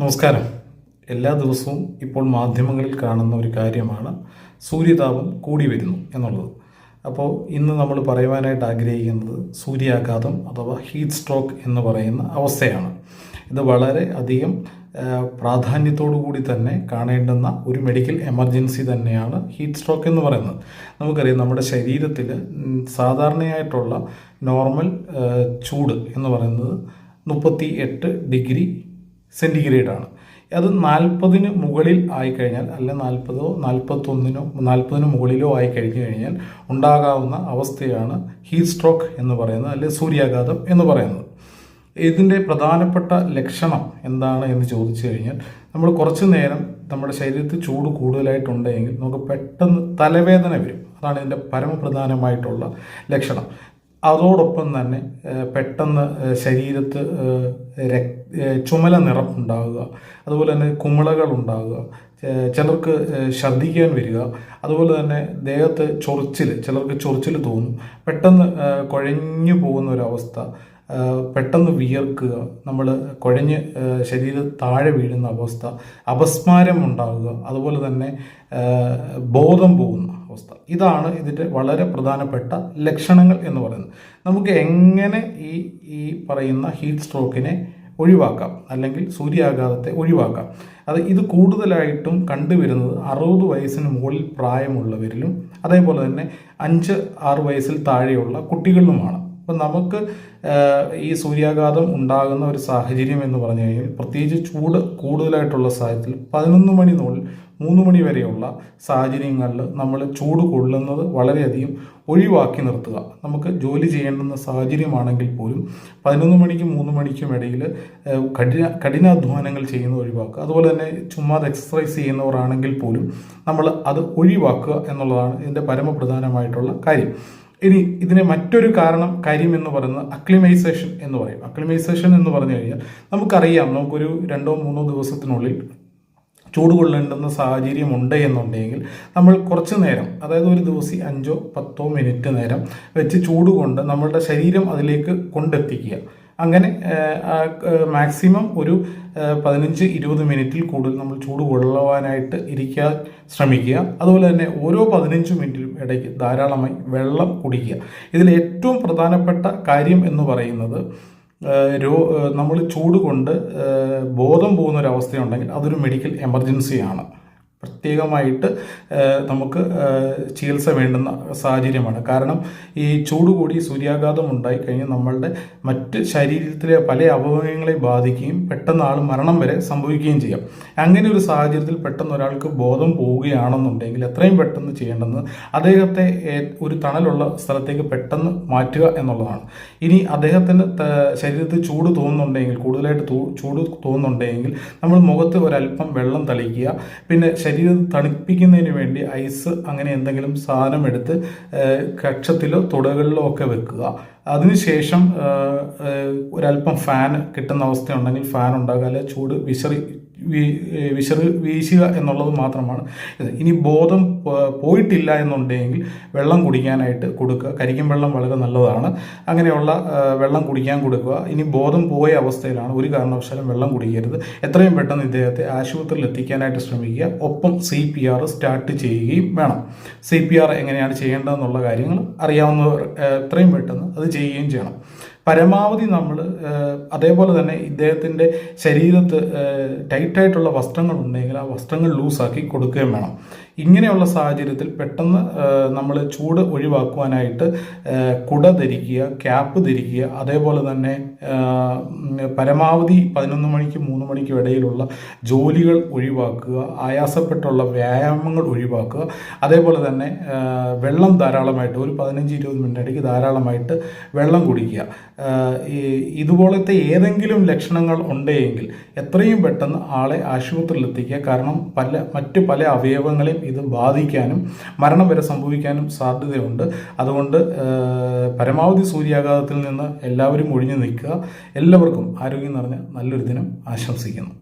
നമസ്കാരം. എല്ലാ ദിവസവും ഇപ്പോൾ മാധ്യമങ്ങളിൽ കാണുന്ന ഒരു കാര്യമാണ് സൂര്യതാപം കൂടി വരുന്നു എന്നുള്ളത്. അപ്പോൾ ഇന്ന് നമ്മൾ പറയുവാനായിട്ട് ആഗ്രഹിക്കുന്നത് സൂര്യാഘാതം അഥവാ ഹീറ്റ് സ്ട്രോക്ക് എന്ന് പറയുന്ന അവസ്ഥയാണ്. ഇത് വളരെ അധികം പ്രാധാന്യത്തോടു കൂടി തന്നെ കാണേണ്ടുന്ന ഒരു മെഡിക്കൽ എമർജൻസി തന്നെയാണ് ഹീറ്റ് സ്ട്രോക്ക് എന്ന് പറയുന്നത്. നമുക്കറിയാം നമ്മുടെ ശരീരത്തിൽ സാധാരണയായിട്ടുള്ള നോർമൽ ചൂട് എന്ന് പറയുന്നത് മുപ്പത്തി എട്ട് ഡിഗ്രി സെന്റിഗ്രേഡ് ആണ് അത് നാൽപ്പതിന് മുകളിൽ ആയിക്കഴിഞ്ഞാൽ അല്ല നാൽപ്പതോ നാൽപ്പത്തൊന്നിനോ നാൽപ്പതിന് മുകളിലോ ആയി കഴിഞ്ഞു കഴിഞ്ഞാൽ ഉണ്ടാകാവുന്ന അവസ്ഥയാണ് ഹീറ്റ് സ്ട്രോക്ക് എന്ന് പറയുന്നത് അല്ലെങ്കിൽ സൂര്യാഘാതം എന്ന് പറയുന്നത്. ഇതിന്റെ പ്രധാനപ്പെട്ട ലക്ഷണം എന്താണ് എന്ന് ചോദിച്ചു കഴിഞ്ഞാൽ നമ്മൾ കുറച്ച് നേരം നമ്മുടെ ശരീരത്തിൽ ചൂട് കൂടുതലായിട്ടുണ്ടെങ്കിൽ നമുക്ക് പെട്ടെന്ന് തലവേദന വരും. അതാണ് ഇതിന്റെ പരമപ്രധാനമായിട്ടുള്ള ലക്ഷണം. അതോടൊപ്പം തന്നെ പെട്ടെന്ന് ശരീരത്ത് ചുമല നിറം ഉണ്ടാകുക അതുപോലെ തന്നെ കുമിളകൾ ഉണ്ടാകുക ചിലർക്ക് ഛർദ്ദിക്കാൻ വരിക. അതുപോലെ തന്നെ ദേഹത്ത് ചൊറിച്ചിൽ ചിലർക്ക് ചൊറിച്ചിൽ തോന്നും. പെട്ടെന്ന് കുഴഞ്ഞു പോകുന്ന ഒരവസ്ഥ പെട്ടെന്ന് വിയർക്കുക. നമ്മൾ കുഴഞ്ഞ് ശരീരം താഴെ വീഴുന്ന അവസ്ഥ അപസ്മാരം ഉണ്ടാകുക അതുപോലെ തന്നെ ബോധം പോകുന്ന. അവസ്ഥ. ഇതാണ് ഇതിന്റെ വളരെ പ്രധാനപ്പെട്ട ലക്ഷണങ്ങൾ എന്ന് പറയുന്നത്. നമുക്ക് എങ്ങനെ ഈ ഈ പറയുന്ന ഹീറ്റ് സ്ട്രോക്കിനെ ഒഴിവാക്കാം? അല്ലെങ്കിൽ സൂര്യാഘാതത്തെ ഒഴിവാക്കാം. അത് ഇത് കൂടുതലായിട്ടും കണ്ടുവരുന്നത് അറുപത് വയസ്സിന് മുകളിൽ പ്രായമുള്ളവരിലും അതേപോലെ തന്നെ അഞ്ച് ആറ് വയസ്സിൽ താഴെയുള്ള കുട്ടികളിലുമാണ്. അപ്പം നമുക്ക് ഈ സൂര്യാഘാതം ഉണ്ടാകുന്ന ഒരു സാഹചര്യം എന്ന് പറഞ്ഞു കഴിഞ്ഞാൽ പ്രത്യേകിച്ച് ചൂട് കൂടുതലായിട്ടുള്ള സാഹചര്യത്തിൽ പതിനൊന്ന് മണി മുതൽ മൂന്ന് മണി വരെയുള്ള സാഹചര്യങ്ങളിൽ നമ്മൾ ചൂട് കൊള്ളുന്നത് വളരെയധികം ഒഴിവാക്കി നിർത്തുക. നമുക്ക് ജോലി ചെയ്യേണ്ടുന്ന സാഹചര്യമാണെങ്കിൽ പോലും പതിനൊന്ന് മണിക്കും മൂന്ന് മണിക്കും ഇടയിൽ കഠിന കഠിനാധ്വാനങ്ങൾ ചെയ്യുന്നത് ഒഴിവാക്കുക. അതുപോലെ തന്നെ ചുമ്മാതെ എക്സസൈസ് ചെയ്യുന്നവരാണെങ്കിൽ പോലും നമ്മൾ അത് ഒഴിവാക്കുക എന്നുള്ളതാണ് ഇതിന്റെ പരമപ്രധാനമായിട്ടുള്ള കാര്യം. ഇനി ഇതിന് മറ്റൊരു കാരണം കാര്യം എന്ന് പറയുന്നത് അക്ലിമൈസേഷൻ എന്ന് പറയും. അക്ലിമൈസേഷൻ എന്ന് പറഞ്ഞു കഴിഞ്ഞാൽ നമുക്കറിയാം നമുക്കൊരു രണ്ടോ മൂന്നോ ദിവസത്തിനുള്ളിൽ ചൂട് കൊള്ളേണ്ടുന്ന സാഹചര്യം ഉണ്ട് എന്നുണ്ടെങ്കിൽ നമ്മൾ കുറച്ച് നേരം അതായത് ഒരു ദിവസം അഞ്ചോ പത്തോ മിനിറ്റ് നേരം വെച്ച് ചൂട് കൊണ്ട് നമ്മളുടെ ശരീരം അതിലേക്ക് കൊണ്ടെത്തിക്കുക. അങ്ങനെ മാക്സിമം ഒരു പതിനഞ്ച് ഇരുപത് മിനിറ്റിൽ കൂടുതൽ നമ്മൾ ചൂട് കൊള്ളുവാനായിട്ട് ഇരിക്കാൻ ശ്രമിക്കുക. അതുപോലെ തന്നെ ഓരോ പതിനഞ്ച് മിനിറ്റിലും ഇടയ്ക്ക് ധാരാളമായി വെള്ളം കുടിക്കുക. ഇതിൽ ഏറ്റവും പ്രധാനപ്പെട്ട കാര്യം എന്ന് പറയുന്നത് രോ നമ്മൾ ചൂട് കൊണ്ട് ബോധം പോകുന്ന ഒരു അവസ്ഥയുണ്ടെങ്കിൽ അതൊരു മെഡിക്കൽ എമർജൻസിയാണ് പ്രത്യേകമായിട്ട് നമുക്ക് ചികിത്സ വേണ്ടുന്ന സാഹചര്യമാണ്. കാരണം ഈ ചൂട് കൂടി സൂര്യാഘാതം ഉണ്ടായി കഴിഞ്ഞാൽ നമ്മളുടെ മറ്റ് ശരീരത്തിലെ പല അവയവങ്ങളെ ബാധിക്കുകയും പെട്ടെന്ന് ആൾ മരണം വരെ സംഭവിക്കുകയും ചെയ്യാം. അങ്ങനെ ഒരു സാഹചര്യത്തിൽ പെട്ടെന്ന് ഒരാൾക്ക് ബോധം പോവുകയാണെന്നുണ്ടെങ്കിൽ എത്രയും പെട്ടെന്ന് ചെയ്യേണ്ടത് അദ്ദേഹത്തെ ഒരു തണലുള്ള സ്ഥലത്തേക്ക് പെട്ടെന്ന് മാറ്റുക എന്നുള്ളതാണ്. ഇനി അദ്ദേഹത്തിന് ത- ശരീരത്തിൽ ചൂട് തോന്നുന്നുണ്ടെങ്കിൽ കൂടുതലായിട്ട് ചൂട് തോന്നുന്നുണ്ടെങ്കിൽ നമ്മൾ മുഖത്ത് ഒരല്പം വെള്ളം തളിക്കുക പിന്നെ ശരീരം തണുപ്പിക്കുന്നതിന് വേണ്ടി ഐസ് അങ്ങനെ എന്തെങ്കിലും സാധനം എടുത്ത് കക്ഷത്തിലോ തുടകളിലോ ഒക്കെ വെക്കുക. അതിനുശേഷം ഒരല്പം ഫാൻ കിട്ടുന്ന അവസ്ഥയുണ്ടെങ്കിൽ ഫാൻ ഉണ്ടാകുക അല്ലെ ചൂട് വിശറി വിശറി വീശുക എന്നുള്ളത് മാത്രമാണ്. ഇത് ഇനി ബോധം പോയിട്ടില്ല എന്നുണ്ടെങ്കിൽ വെള്ളം കുടിക്കാനായിട്ട് കൊടുക്കുക. കരിക്കും വെള്ളം വളരെ നല്ലതാണ്. അങ്ങനെയുള്ള വെള്ളം കുടിക്കാൻ കൊടുക്കുക. ഇനി ബോധം പോയ അവസ്ഥയിലാണ് ഒരു കാരണവശാലും വെള്ളം കുടിക്കരുത്. എത്രയും പെട്ടെന്ന് ഇദ്ദേഹത്തെ ആശുപത്രിയിൽ എത്തിക്കാനായിട്ട് ശ്രമിക്കുക. ഒപ്പം സി പി ആർ സ്റ്റാർട്ട് ചെയ്യുകയും വേണം. സി പി ആർ എങ്ങനെയാണ് ചെയ്യേണ്ടതെന്നുള്ള കാര്യങ്ങൾ അറിയാവുന്നവർ എത്രയും പെട്ടെന്ന് അത് ചെയ്യുകയും ചെയ്യണം. പരമാവധി നമ്മൾ അതേപോലെ തന്നെ ഇദ്ദേഹത്തിന്റെ ശരീരത്ത് ടൈറ്റായിട്ടുള്ള വസ്ത്രങ്ങൾ ഉണ്ടെങ്കിൽ ആ വസ്ത്രങ്ങൾ ലൂസാക്കി കൊടുക്കുകയും വേണം. ഇങ്ങനെയുള്ള സാഹചര്യത്തിൽ പെട്ടെന്ന് നമ്മൾ ചൂട് ഒഴിവാക്കുവാനായിട്ട് കുട ധരിക്കുക ക്യാപ്പ് ധരിക്കുക അതേപോലെ തന്നെ പരമാവധി പതിനൊന്ന് മണിക്ക് മൂന്ന് മണിക്കും ഇടയിലുള്ള ജോലികൾ ഒഴിവാക്കുക ആയാസപ്പെട്ടുള്ള വ്യായാമങ്ങൾ ഒഴിവാക്കുക അതേപോലെ തന്നെ വെള്ളം ധാരാളമായിട്ട് ഒരു പതിനഞ്ച് ഇരുപത് മിനിറ്റ് ഇടയ്ക്ക് ധാരാളമായിട്ട് വെള്ളം കുടിക്കുക. ഇതുപോലത്തെ ഏതെങ്കിലും ലക്ഷണങ്ങൾ ഉണ്ടെങ്കിൽ എത്രയും പെട്ടെന്ന് ആളെ ആശുപത്രിയിൽ എത്തിക്കുക കാരണം പല മറ്റ് പല അവയവങ്ങളെയും ഇത് ബാധിക്കാനും മരണം വരെ സംഭവിക്കാനും സാധ്യതയുണ്ട്. അതുകൊണ്ട് പരമാവധി സൂര്യാഘാതത്തിൽ നിന്ന് എല്ലാവരും ഒഴിഞ്ഞു നിൽക്കുക. എല്ലാവർക്കും ആരോഗ്യം നിറഞ്ഞ നല്ലൊരു ദിനം ആശംസിക്കുന്നു.